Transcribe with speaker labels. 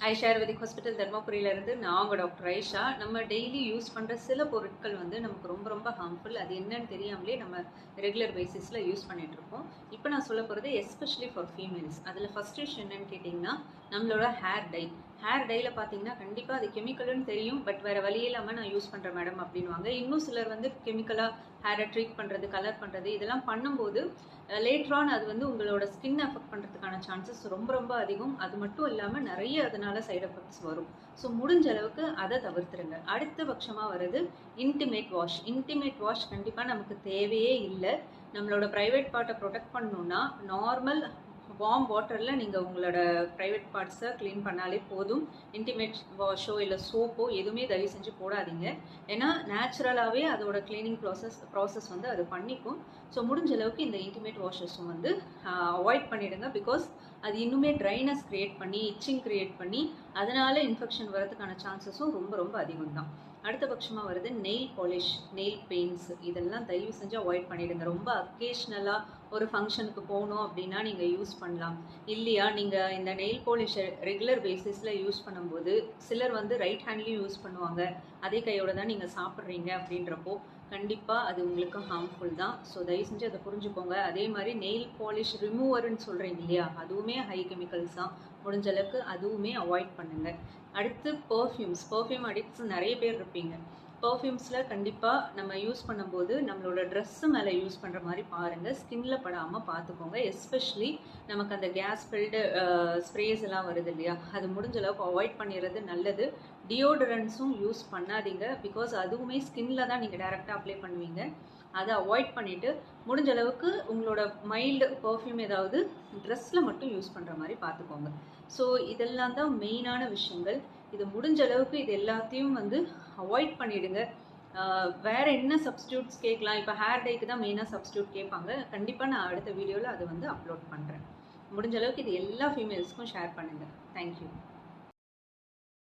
Speaker 1: ஐஷார்வதிக் hospital தர்மபுரியிலேருந்து நான் உங்கள் doctor Aisha. நம்ம டெய்லி யூஸ் பண்ணுற சில பொருட்கள் வந்து நமக்கு ரொம்ப ரொம்ப ஹார்ம்ஃபுல் அது என்னன்னு தெரியாமலே நம்ம ரெகுலர் பேசிஸில் யூஸ் பண்ணிகிட்ருக்கோம் இப்போ நான் சொல்ல போகிறது எஸ்பெஷலி ஃபார் ஃபீமேல்ஸ் அதில் ஃபஸ்ட் விஷயம் என்னன்னு கேட்டிங்கன்னா நம்மளோட ஹேர் டை ஹேர் டையில் பார்த்தீங்கன்னா கண்டிப்பாக அது கெமிக்கல்னு தெரியும் பட் வேறு வழி இல்லாமல் நான் யூஸ் பண்ணுறேன் மேடம் அப்படின்வாங்க இன்னும் சிலர் வந்து கெமிக்கலாக ஹேரை ட்ரீட் பண்ணுறது கலர் பண்ணுறது இதெல்லாம் பண்ணும்போது லேட்ரான் அது வந்து உங்களோட ஸ்கின் அஃபெக்ட் பண்ணுறதுக்கான சான்சஸ் ரொம்ப ரொம்ப அதிகம். அது மட்டும் இல்லாமல் நிறைய அதனால சைட் எஃபெக்ட்ஸ் வரும். ஸோ முடிஞ்ச அளவுக்கு அதை தவிர்த்துருங்க. அடுத்த பட்சமாக வருது இன்டிமேட் வாஷ் இன்டிமேட் வாஷ் கண்டிப்பாக நமக்கு தேவையே இல்லை. நம்மளோட ப்ரைவேட் பார்ட்டை ப்ரொடெக்ட் பண்ணணும்னா நார்மல் வார்ம் வாட்டரில் நீங்கள் உங்களோட ப்ரைவேட் பார்ட்ஸை க்ளீன் பண்ணாலே போதும். இன்டிமேட் வாஷோ இல்லை சோப்போ எதுவுமே தயவு செஞ்சு போடாதீங்க. ஏன்னா நேச்சுரலாகவே அதோட க்ளீனிங் ப்ராசஸ் ப்ராசஸ் வந்து அது பண்ணிக்கும். ஸோ முடிஞ்ச அளவுக்கு இந்த இன்டிமேட் வாஷஸும் வந்து அவாய்ட் பண்ணிடுங்க பிகாஸ் அது இன்னுமே ட்ரைனஸ் க்ரியேட் பண்ணி இச்சிங் க்ரியேட் பண்ணி அதனால் இன்ஃபெக்ஷன் வரதுக்கான சான்சஸும் ரொம்ப ரொம்ப அதிகம் தான் அடுத்த பட்சமாக வருது நெயில் பாலிஷ் நெயில் பெயிண்ட்ஸ் இதெல்லாம் தயவு செஞ்சு அவாய்ட் பண்ணிடுங்க. ரொம்ப அக்கேஷ்னலாக ஒரு ஃபங்க்ஷனுக்கு போகணும் அப்படின்னா நீங்கள் யூஸ் பண்ணலாம். இல்லையா? நீங்கள் இந்த நெயில் பாலிஷை ரெகுலர் பேசிஸில் யூஸ் பண்ணும்போது சிலர் வந்து ரைட் ஹேண்ட்லேயும் யூஸ் பண்ணுவாங்க. அதே கையோட தான் நீங்கள் சாப்பிட்றீங்க அப்படின்றப்போ கண்டிப்பாக அது உங்களுக்கு ஹார்ம்ஃபுல் தான். ஸோ தயவு செஞ்சு அதை புரிஞ்சுக்கோங்க. அதே மாதிரி நெயில் பாலிஷ் ரிமூவர்னு சொல்கிறீங்க இல்லையா? அதுவுமே ஹை கெமிக்கல்ஸ் தான். முடிஞ்ச அளவுக்கு அதுவுமே அவாய்ட் பண்ணுங்கள் அடுத்து பர்ஃப்யூம்ஸ் பர்ஃப்யூம் அடிக்ட்ஸ் நிறைய பேர் இருப்பீங்க. பர்ஃப்யூம்ஸில் கண்டிப்பாக நம்ம யூஸ் பண்ணும்போது நம்மளோட ட்ரெஸ்ஸு மேலே யூஸ் பண்ணுற மாதிரி பாருங்கள் ஸ்கின்ல படாமல் பார்த்துக்கோங்க எஸ்பெஷலி நமக்கு அந்த கேஸ் ஃபில்டு ஸ்ப்ரேஸ் எல்லாம் வருது இல்லையா? அது முடிஞ்ச அளவுக்கு அவாய்ட் பண்ணிடுறது நல்லது. டியோடரண்ட்ஸும் யூஸ் பண்ணாதீங்க. பிகாஸ் அதுவுமே ஸ்கின்ல தான் நீங்கள் டேரெக்டாக அப்ளை பண்ணுவீங்க. அதை அவாய்ட் பண்ணிவிட்டு முடிஞ்ச அளவுக்கு உங்களோட மைல்டு பர்ஃப்யூம் ஏதாவது ட்ரெஸ்ஸில் மட்டும் யூஸ் பண்ணுற மாதிரி பார்த்துக்கோங்க ஸோ இதெல்லாம் தான் மெயினான விஷயங்கள். இது முடிஞ்ச அளவுக்கு இது எல்லாத்தையும் வந்து அவாய்ட் பண்ணிவிடுங்க வேறு என்ன சப்ஸ்டியூட்ஸ் கேட்கலாம்? இப்போ ஹேர் டேக்கு தான் மெயினாக சப்ஸ்டியூட் கேட்பாங்க. கண்டிப்பாக நான் அடுத்த வீடியோவில் அதை வந்து அப்லோட் பண்ணுறேன் முடிஞ்ச அளவுக்கு இது எல்லா ஃபீமேல்ஸ்க்கும் ஷேர் பண்ணுங்கள் தேங்க்யூ